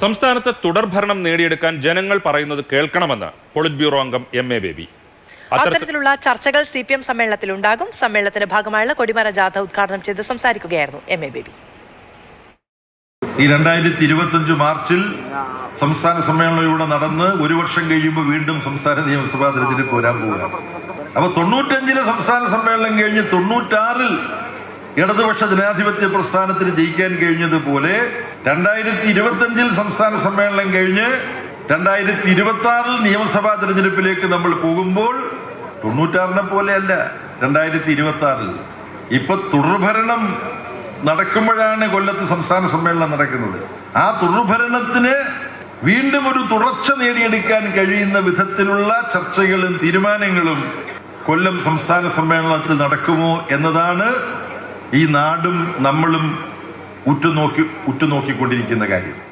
സംസ്ഥാനത്ത് തുടർഭരണം നേടിയെടുക്കാൻ ജനങ്ങൾ പറയുന്നത് കേൾക്കണമെന്ന് പൊളിറ്റ് ബ്യൂറോ അംഗം എം എ ബേബി. അത്തരത്തിലുള്ള ചർച്ചകൾ സി പി എം സമ്മേളനത്തിൽ ഉണ്ടാകും. സമ്മേളനത്തിന്റെ ഭാഗമായുള്ള കൊടിമര ജാഥ ഉദ്ഘാടനം ചെയ്ത് സംസാരിക്കുകയായിരുന്നു എം എ ബേബി. ഈ രണ്ടായിരത്തി ഇരുപത്തി മാർച്ചിൽ സംസ്ഥാന സമ്മേളനം ഇവിടെ നടന്ന് ഒരു വർഷം കഴിയുമ്പോൾ വീണ്ടും സംസ്ഥാന നിയമസഭാ തെരഞ്ഞെടുപ്പ് വരാൻ പോകുക അപ്പൊ തൊണ്ണൂറ്റഞ്ചിലെ സംസ്ഥാന സമ്മേളനം കഴിഞ്ഞ് തൊണ്ണൂറ്റാറിൽ ഇടതുപക്ഷ ജനാധിപത്യ പ്രസ്ഥാനത്തിന് ജയിക്കാൻ കഴിഞ്ഞതുപോലെ രണ്ടായിരത്തി ഇരുപത്തിയഞ്ചിൽ സംസ്ഥാന സമ്മേളനം കഴിഞ്ഞ് രണ്ടായിരത്തി ഇരുപത്തി ആറിൽ നിയമസഭാ തെരഞ്ഞെടുപ്പിലേക്ക് നമ്മൾ പോകുമ്പോൾ തൊണ്ണൂറ്റാറിനെ പോലെയല്ല രണ്ടായിരത്തി ഇരുപത്തി ആറിൽ ഇപ്പൊ തുടർഭരണം നടക്കുമ്പോഴാണ് കൊല്ലത്ത് സംസ്ഥാന സമ്മേളനം നടക്കുന്നത്. ആ തുടർഭരണത്തിന് വീണ്ടും ഒരു തുടർച്ച നേടിയെടുക്കാൻ കഴിയുന്ന വിധത്തിലുള്ള ചർച്ചകളും തീരുമാനങ്ങളും കൊല്ലം സംസ്ഥാന സമ്മേളനത്തിൽ നടക്കുമോ എന്നതാണ് ഈ നാടും നമ്മളും ഉറ്റുനോക്കി ഉറ്റുനോക്കിക്കൊണ്ടിരിക്കുന്ന കാര്യം.